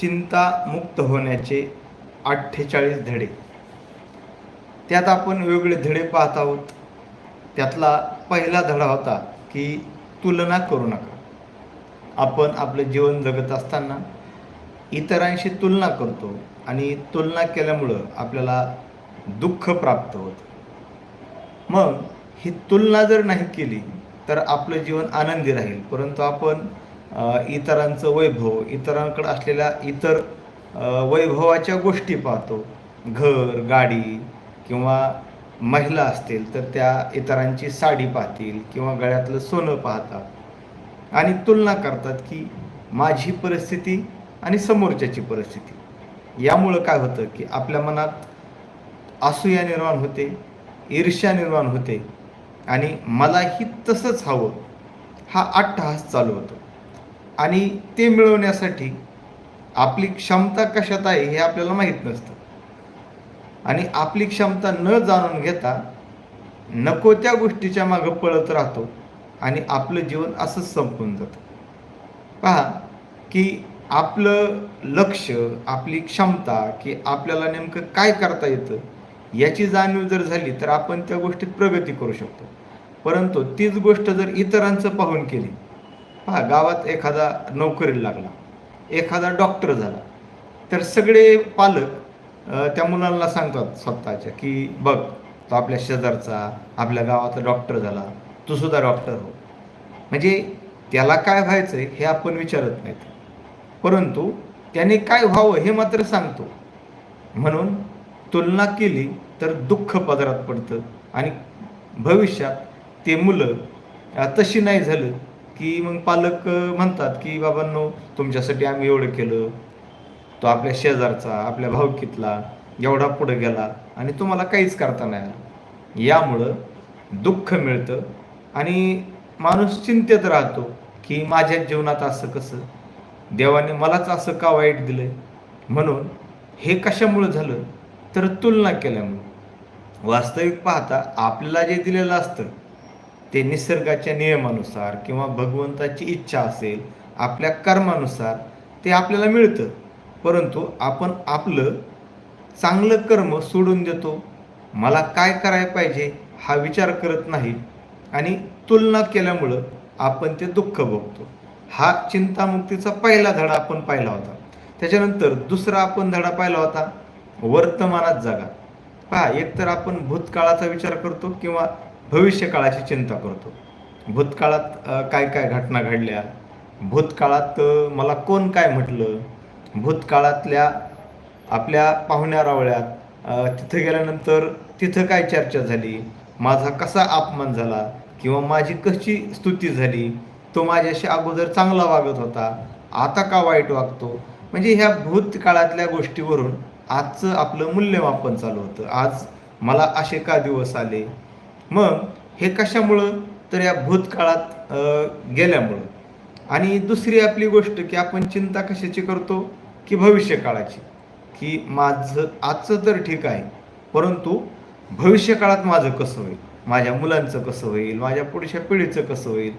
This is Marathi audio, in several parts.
चिंतामुक्त होण्याचे अठ्ठेचाळीस धडे. त्यात आपण वेगवेगळे धडे पाहत आहोत. त्यातला पहिला धडा होता की तुलना करू नका. आपण आपलं जीवन जगत असताना इतरांशी तुलना करतो आणि तुलना केल्यामुळं आपल्याला दुःख प्राप्त होतं. मग ही तुलना जर नाही केली तर आपलं जीवन आनंदी राहील. परंतु आपण इतरांचं वैभव इतरांकडे असलेल्या इतर वैभवाच्या गोष्टी पाहतो. घर गाडी किंवा महिला असतील तर त्या इतरांची साडी पाहतील किंवा गळ्यातलं सोनं पाहतात. आणि तुलना करतात की माझी परिस्थिती आणि समोरच्याची परिस्थिती. यामुळं काय होतं की आपल्या मनात असूया निर्माण होते ईर्ष्या निर्माण होते आणि मलाही तसंच हवं हा अट्टहास चालू होतो. आणि ते मिळवण्यासाठी आपली क्षमता कशात आहे हे आपल्याला माहीत नसतं. आणि आपली क्षमता न जाणून घेता नको त्या गोष्टीच्या मागं पळत राहतो आणि आपलं जीवन असंच संपून जातं. पहा की आपलं लक्ष आपली क्षमता की आपल्याला नेमकं काय करता येतं याची जाणीव जर झाली तर आपण त्या गोष्टीत प्रगती करू शकतो. परंतु तीच गोष्ट जर इतरांचं पाहून केली पहा गावात एखादा नोकरीला लागला एखादा डॉक्टर झाला तर सगळे पालक त्या मुलांना सांगतात स्वतःच्या की बघ तो आपल्या शेजारचा आपल्या गावाचा डॉक्टर झाला तू सुद्धा डॉक्टर हो. म्हणजे त्याला काय व्हायचं हे आपण विचारत नाहीत. परंतु त्याने काय व्हावं हे मात्र सांगतो. म्हणून तुलना केली तर दुःख पदरात पडतं आणि भविष्यात ते मुलं तशी नाही झालं की मग पालक म्हणतात की बाबांनो तुमच्यासाठी आम्ही एवढं केलं. तो आपल्या शेजारचा आपल्या भावकीतला एवढा पुढे गेला आणि तुम्हाला काहीच करता नाही आलं. यामुळं दुःख मिळतं आणि माणूस चिंतेत राहतो की माझ्या जीवनात असं कसं? देवाने मलाच असं का वाईट दिलंय? म्हणून हे कशामुळं झालं? तर तुलना केल्यामुळं. वास्तविक पाहता आपल्याला जे दिलेलं असतं ते निसर्गाच्या नियमानुसार किंवा भगवंताची इच्छा असेल आपल्या कर्मानुसार ते आपल्याला मिळतं. परंतु आपण आपलं चांगलं कर्म सोडून देतो. मला काय करायला पाहिजे हा विचार करत नाही आणि तुलना केल्यामुळं आपण ते दुःख बघतो हा चिंतामुक्तीचा पहिला धडा आपण पाहिला होता. त्याच्यानंतर दुसरा आपण धडा पाहिला होता वर्तमानात जगा. पहा एकतर आपण भूतकाळाचा विचार करतो किंवा भविष्यकाळाची चिंता करतो. भूतकाळात काय काय घटना घडल्या? भूतकाळात मला कोण काय म्हटलं? भूतकाळातल्या आपल्या पाहुण्यारावळ्यात अ, तिथं गेल्यानंतर तिथं काय चर्चा झाली? माझा कसा अपमान झाला? किंवा माझी कशी स्तुती झाली? तो माझ्याशी अगोदर चांगला वागत होता. आता का वाईट वागतो? म्हणजे ह्या भूतकाळातल्या गोष्टीवरून आजचं आपलं मूल्यमापन चालू होतं. आज मला असे का दिवस आले? मग हे कशामुळं? तर या भूतकाळात गेल्यामुळं. आणि दुसरी आपली गोष्ट की आपण चिंता कशाची करतो? की भविष्यकाळाची. की माझं आजचं तर ठीक आहे परंतु भविष्यकाळात माझं कसं होईल? माझ्या मुलांचं कसं होईल? माझ्या पुढच्या पिढीचं कसं होईल?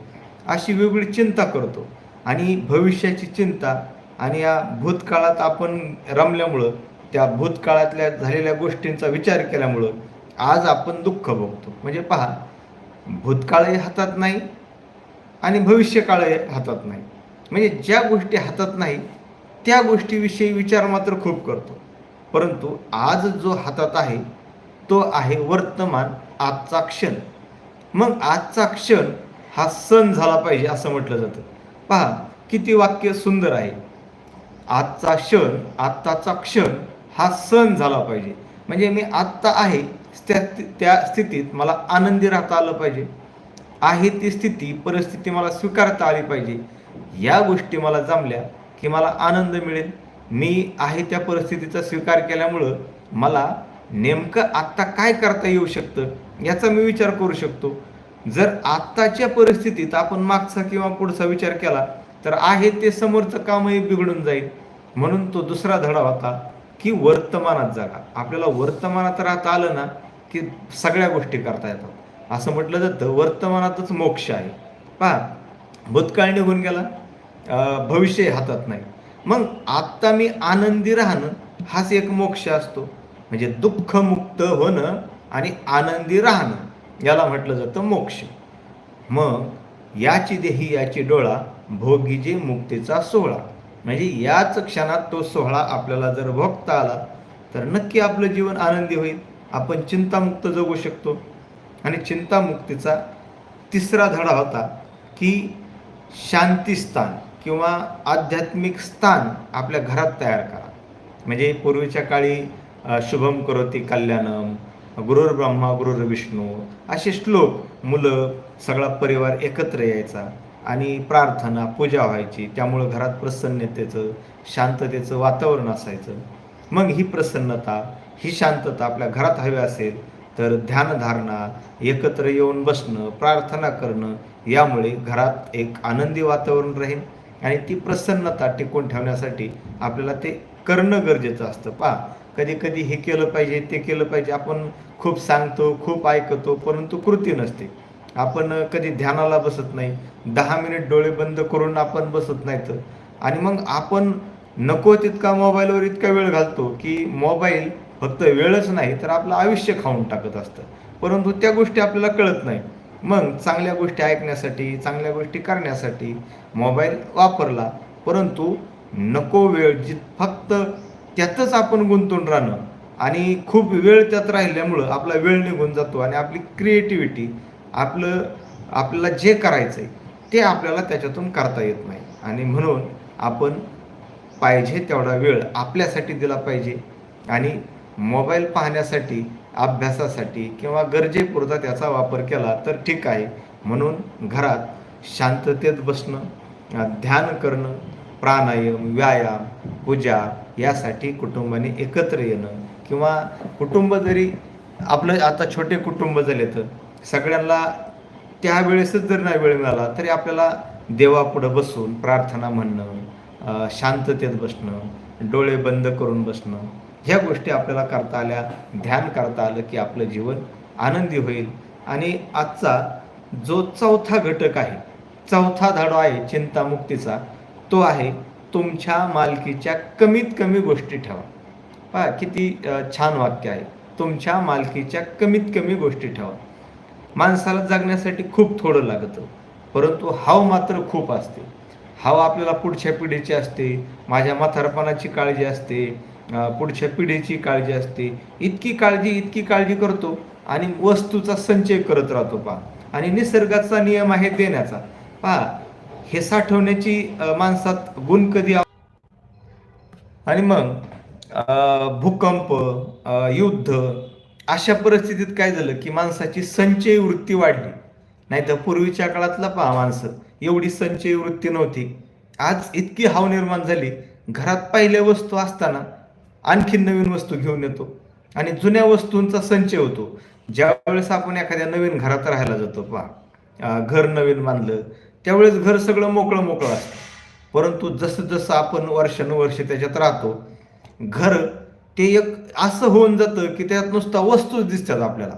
अशी वेगळी चिंता करतो. आणि भविष्याची चिंता आणि या भूतकाळात आपण रमल्यामुळं त्या भूतकाळातल्या झालेल्या गोष्टींचा विचार केल्यामुळं आज आपण दुःख बघतो. म्हणजे पहा भूतकाळही हातात नाही आणि भविष्यकाळही हातात नाही. म्हणजे ज्या गोष्टी हातात नाही त्या गोष्टीविषयी विचार मात्र खूप करतो. परंतु आज जो हातात आहे तो आहे वर्तमान आजचा क्षण. मग आजचा क्षण हा सण झाला पाहिजे असं म्हटलं जातं. पहा किती वाक्य सुंदर आहे. आजचा क्षण आत्ताचा क्षण हा सण झाला पाहिजे. म्हणजे मी आत्ता आहे त्या त्या स्थितीत मला आनंदी राहता आलं पाहिजे. आहे ती स्थिती परिस्थिती मला स्वीकारता आली पाहिजे. या गोष्टी मला जमल्या की मला आनंद मिळेल. मी आहे त्या परिस्थितीचा स्वीकार केल्यामुळं मला नेमकं आत्ता काय करता येऊ शकतं याचा मी विचार करू शकतो. जर आत्ताच्या परिस्थितीत आपण मागचा किंवा पुढचा विचार केला तर आहे ते समोरचं कामही बिघडून जाईल. म्हणून तो दुसरा धडा होता की वर्तमानात जागा. आपल्याला वर्तमानात राहता आलं ना की सगळ्या गोष्टी करता येतात. असं म्हटलं जातं वर्तमानातच मोक्ष आहे. पहा भूतकाळ निघून गेला भविष्य हातात नाही. मग आत्ता मी आनंदी राहणं हाच एक मोक्ष असतो. म्हणजे दुःखमुक्त होणं आणि आनंदी राहणं याला म्हटलं जातं मोक्ष. मग याची देही याची डोळा भोगीजे मुक्तीचा सोहळा. म्हणजे याच क्षणात तो सोहळा आपल्याला जर भोगता आला तर नक्की आपलं जीवन आनंदी होईल. आपण चिंतामुक्त जगू शकतो. आणि चिंतामुक्तीचा तिसरा धडा होता की शांतीस्थान किंवा आध्यात्मिक स्थान आपल्या घरात तयार करा. म्हणजे पूर्वीच्या काळी शुभम करोती कल्याणम गुरुर ब्रह्मा गुरुर विष्णू असे श्लोक मुलं सगळा परिवार एकत्र यायचा आणि प्रार्थना पूजा व्हायची. त्यामुळं घरात प्रसन्नतेचं शांततेचं वातावरण असायचं. मग ही प्रसन्नता ही शांतता आपल्या घरात हवी असेल तर ध्यानधारणा एकत्र येऊन बसणं प्रार्थना करणं यामुळे घरात एक आनंदी वातावरण राहील आणि ती प्रसन्नता टिकून ठेवण्यासाठी आपल्याला ते करणं गरजेचं असतं. पहा कधी कधी हे केलं पाहिजे ते केलं पाहिजे आपण खूप सांगतो खूप ऐकतो परंतु कृती नसते. आपण कधी ध्यानाला बसत नाही दहा मिनिट डोळे बंद करून आपण बसत नाहीत. आणि मग आपण नको तितका मोबाईलवर इतका वेळ घालतो की मोबाईल फक्त वेळच नाही तर आपलं आयुष्य खाऊन टाकत असतं. परंतु त्या गोष्टी आपल्याला कळत नाही. मग चांगल्या गोष्टी ऐकण्यासाठी चांगल्या गोष्टी करण्यासाठी मोबाईल वापरला. परंतु नको वेळ जी फक्त त्यातच आपण गुंतून राहणं. आणि खूप वेळ त्यात राहिल्यामुळं आपला वेळ निघून जातो आणि आपली क्रिएटिव्हिटी आपलं आपल्याला जे करायचं आहे ते आपल्याला त्याच्यातून करता येत नाही. आणि म्हणून आपण पाहिजे तेवढा वेळ आपल्यासाठी दिला पाहिजे. आणि मोबाईल पाहण्यासाठी अभ्यासासाठी किंवा गरजेपुरता त्याचा वापर केला तर ठीक आहे. म्हणून घरात शांततेत बसणं ध्यान करणं प्राणायाम व्यायाम पूजा यासाठी कुटुंबाने एकत्र येणं किंवा कुटुंब जरी आपलं आता छोटे कुटुंब झाले तर सगळ्यांना त्यावेळेसच जर नाही वेळ मिळाला तरी आपल्याला देवापुढं बसून प्रार्थना म्हणणं शांततेत बसणं डोळे बंद करून बसणं ह्या गोष्टी आपल्याला करता आल्या ध्यान करता आलं की आपलं जीवन आनंदी होईल. आणि आजचा जो चौथा घटक आहे चौथा धाडो आहे चिंतामुक्तीचा तो आहे तुमच्या मालकीच्या कमीत कमी गोष्टी ठेवा. पहा किती छान वाक्य आहे. तुमच्या मालकीच्या कमीत कमी गोष्टी ठेवा. माणसाला जगण्यासाठी खूप थोडं लागतं परंतु हाव मात्र खूप असते. हाव आपल्याला पुढच्या पिढीची असते माझ्या म्हातारपणाची काळजी असते पुढच्या पिढीची काळजी असते. इतकी काळजी इतकी काळजी करतो आणि वस्तूचा संचय करत राहतो पहा. आणि निसर्गाचा नियम आहे देण्याचा. पहा हे साठवण्याची माणसात गुण कधी आणि मग अं, भूकंप अं, युद्ध अशा परिस्थितीत काय झालं की माणसाची संचय वृत्ती वाढली. नाही तर पूर्वीच्या काळातला पहा माणसं एवढी संचय वृत्ती नव्हती. आज इतकी हाव निर्माण झाली. घरात पहिल्या वस्तू असताना आणखी नवीन वस्तू घेऊन येतो. आणि जुन्या वस्तूंचा संचय होतो. ज्यावेळेस आपण एखाद्या नवीन घरात राहायला जातो पहा. घर नवीन बांधलं त्यावेळेस घर सगळं मोकळं मोकळं असतं. परंतु जसं जसं आपण वर्षानुवर्ष त्याच्यात राहतो घर ते एक असं होऊन जातं की त्यात नुसता वस्तूच दिसतात आपल्याला.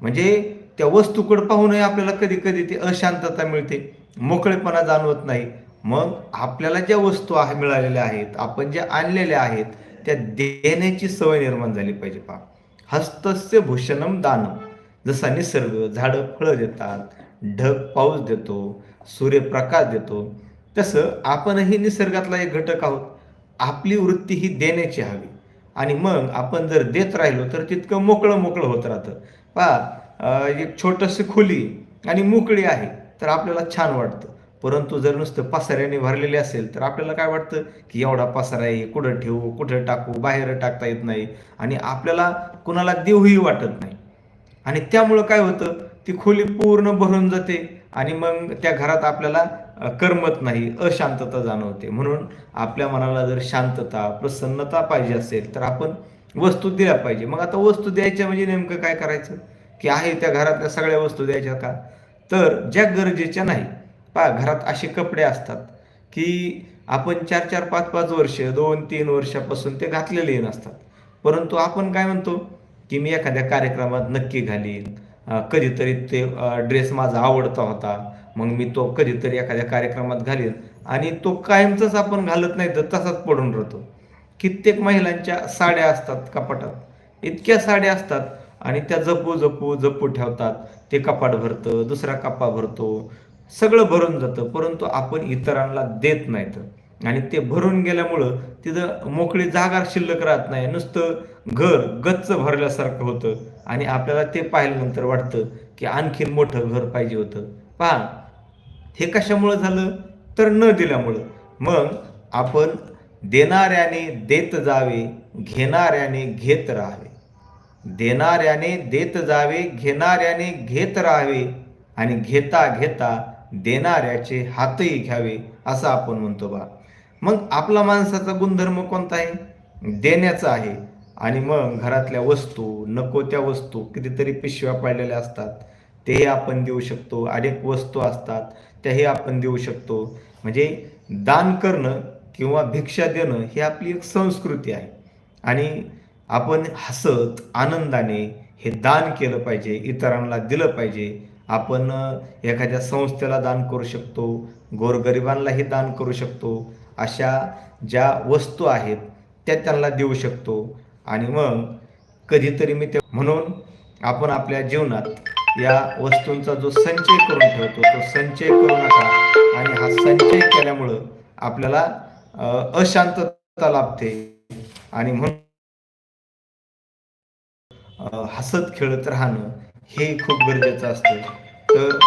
म्हणजे त्या वस्तूकडे पाहूनही आपल्याला कधी कधी ती अशांतता मिळते. मोकळेपणा जाणवत नाही. मग आपल्याला ज्या वस्तू आहे मिळालेल्या आहेत आपण ज्या आणलेल्या आहेत त्या देण्याची सवय निर्माण झाली पाहिजे पहा. हस्तस्य भूषणम दानम जसा निसर्ग झाडं फळं देतात ढग पाऊस देतो सूर्यप्रकाश देतो तसं आपणही निसर्गातला एक घटक आहोत. आपली वृत्ती ही देण्याची हवी. आणि मग आपण जर देत राहिलो तर तितकं मोकळं मोकळं होत राहतं. पहा एक छोटंसं खोली आणि मोकळी आहे तर आपल्याला छान वाटतं. परंतु जर नुसतं पसाऱ्याने भरलेले असेल तर आपल्याला काय वाटतं? की एवढा पसारा आहे कुठं ठेवू कुठं टाकू बाहेर टाकता येत नाही आणि आपल्याला कुणाला देऊही वाटत नाही. आणि त्यामुळं काय होतं? ती खोली पूर्ण भरून जाते आणि मग त्या घरात आपल्याला करमत नाही अशांतता जाणवते. म्हणून आपल्या मनाला जर शांतता प्रसन्नता पाहिजे असेल तर आपण वस्तू दिल्या पाहिजे. मग आता वस्तू द्यायच्या म्हणजे नेमकं काय करायचं? की आहे त्या घरातल्या सगळ्या वस्तू द्यायच्या का? तर ज्या गरजेच्या नाही पहा घरात असे कपडे असतात की आपण चार चार पाच पाच वर्ष दोन तीन वर्षापासून ते घातलेले नसतात. परंतु आपण काय म्हणतो की मी एखाद्या कार्यक्रमात नक्की घालीन. कधीतरी ते ड्रेस माझा आवडता होता मग मी तो कधीतरी एखाद्या कार्यक्रमात घालीन. आणि तो कायमचाच आपण घालत नाही तर तसाच पडून राहतो. कित्येक महिलांच्या साड्या असतात कपाटात. इतक्या साड्या असतात आणि त्या जपू जपू जपू ठेवतात. ते कपाट भरतं दुसरा कप्पा भरतो. सगळं भरून जातं परंतु आपण इतरांना देत नाहीत आणि ते भरून गेल्यामुळं तिथं मोकळी जागा शिल्लक राहत नाही. नुसतं घर गच्च भरल्यासारखं होतं. आणि आपल्याला ते पाहिल्यानंतर वाटतं की आणखीन मोठं घर पाहिजे होतं. पहा हे कशामुळं झालं? तर न दिल्यामुळं. मग आपण देणाऱ्याने देत जावे घेणाऱ्याने घेत राहावे. देणाऱ्याने देत जावे घेणाऱ्याने घेत राहावे. आणि घेता घेता देणाऱ्याचे हातही घ्यावे असं आपण म्हणतो बा. मग आपला माणसाचा गुणधर्म कोणता आहे? देण्याचा आहे. आणि मग घरातल्या वस्तू नको त्या वस्तू कितीतरी पिशव्या पडलेल्या असतात. तेही आपण देऊ शकतो. अनेक वस्तू असतात. त्याही आपण देऊ शकतो. म्हणजे दान करणं किंवा भिक्षा देणं ही आपली एक संस्कृती आहे. आणि आपण हसत आनंदाने हे दान केलं पाहिजे इतरांना दिलं पाहिजे आपण एखाद्या संस्थेला दान करू शकतो गोरगरिबांनाही दान करू शकतो अशा ज्या वस्तू आहेत त्या त्यांना देऊ शकतो. आणि मग कधीतरी मी ते म्हणून आपण आपल्या जीवनात या वस्तूंचा जो संचय करून ठेवतो तो संचय करू नका. आणि हा संचय केल्यामुळं आपल्याला अशांतता लाभते. आणि म्हणून हसत खेळत राहणं हे खूप गरजेचं असतं. तर